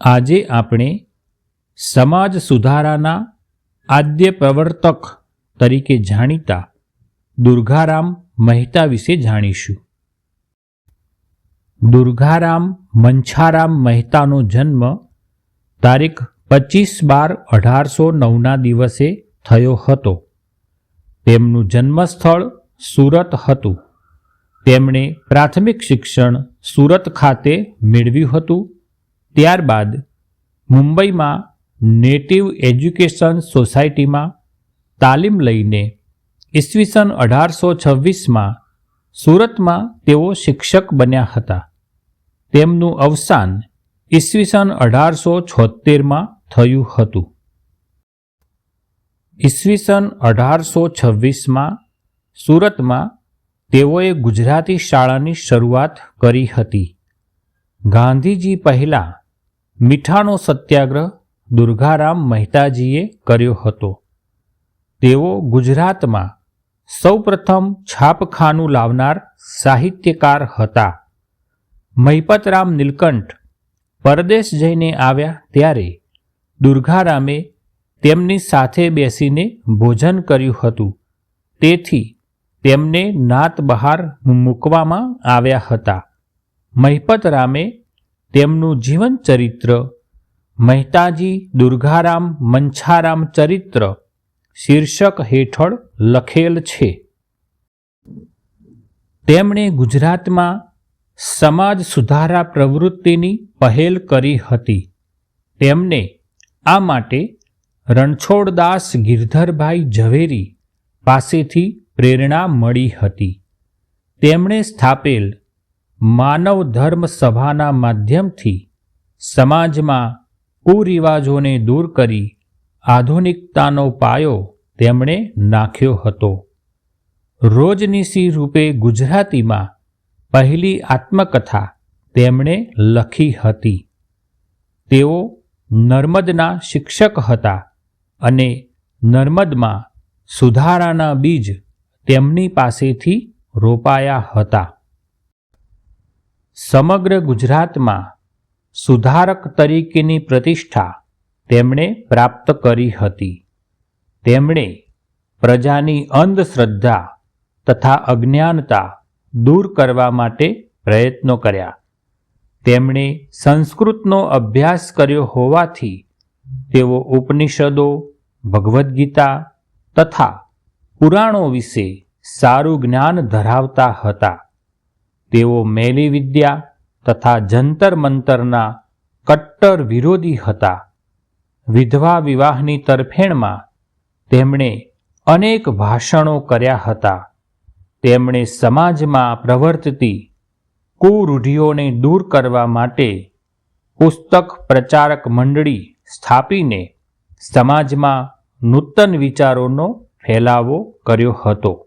આજે આપણે સમાજ સુધારાના આદ્ય પ્રવર્તક તરીકે જાણીતા દુર્ગારામ મહેતા વિશે જાણીશું. દુર્ગારામ મંછારામ મહેતાનો જન્મ તારીખ પચીસ બાર અઢારસો નવના દિવસે થયો હતો. તેમનું જન્મસ્થળ સુરત હતું. તેમણે પ્રાથમિક શિક્ષણ સુરત ખાતે મેળવ્યું હતું. ત્યારબાદ મુંબઈમાં નેટિવ એજ્યુકેશન સોસાયટીમાં તાલીમ લઈને ઈસવીસન અઢારસો છવ્વીસમાં સુરતમાં તેઓ શિક્ષક બન્યા હતા. તેમનું અવસાન ઈસવીસન અઢારસો છોતેરમાં થયું હતું. ઈસવીસન અઢારસો છવ્વીસમાં સુરતમાં તેઓએ ગુજરાતી શાળાની શરૂઆત કરી હતી. ગાંધીજી પહેલાં મીઠાનો સત્યાગ્રહ દુર્ગારામ મહેતાજીએ કર્યો હતો. તેઓ ગુજરાતમાં સૌપ્રથમ છાપખાનું લાવનાર સાહિત્યકાર હતા. મહિપતરામ નીલકંઠ પરદેશ જઈને આવ્યા ત્યારે દુર્ગારામે તેમની સાથે બેસીને ભોજન કર્યું હતું. તેથી તેમને નાત બહાર મૂકવામાં આવ્યા હતા. મહિપતરામે તેમનું જીવન ચરિત્ર, મહેતાજી દુર્ગારામ મંછારામ ચરિત્ર શીર્ષક હેઠળ લખેલ છે. તેમણે ગુજરાતમાં સમાજ સુધારા પ્રવૃત્તિની પહેલ કરી હતી. તેમને આ માટે રણછોડદાસ ગિરધરભાઈ ઝવેરી પાસેથી પ્રેરણા મળી હતી. તેમણે સ્થાપેલ માનવ ધર્મ સભાના માધ્યમથી સમાજમાં કુરિવાજોને દૂર કરી આધુનિકતાનો પાયો તેમણે નાખ્યો હતો. રોજનીસી રૂપે ગુજરાતીમાં પહેલી આત્મકથા તેમણે લખી હતી. તેઓ નર્મદના શિક્ષક હતા અને નર્મદમાં સુધારાના બીજ તેમની પાસેથી રોપાયા હતા. સમગ્ર ગુજરાતમાં સુધારક તરીકેની પ્રતિષ્ઠા તેમણે પ્રાપ્ત કરી હતી. તેમણે પ્રજાની અંધશ્રદ્ધા તથા અજ્ઞાનતા દૂર કરવા માટે પ્રયત્નો કર્યા. તેમણે સંસ્કૃતનો અભ્યાસ કર્યો હોવાથી તેઓ ઉપનિષદો ભગવદ્ ગીતા તથા પુરાણો વિશે સારું જ્ઞાન ધરાવતા હતા. તેઓ મેલી વિદ્યા તથા જંતર મંતરના કટ્ટર વિરોધી હતા. વિધવા વિવાહની તરફેણમાં તેમણે અનેક ભાષણો કર્યા હતા. તેમણે સમાજમાં પ્રવર્તતી કુરૂઢિઓને દૂર કરવા માટે પુસ્તક પ્રચારક મંડળી સ્થાપીને સમાજમાં નૂતન વિચારોનો ફેલાવો કર્યો હતો.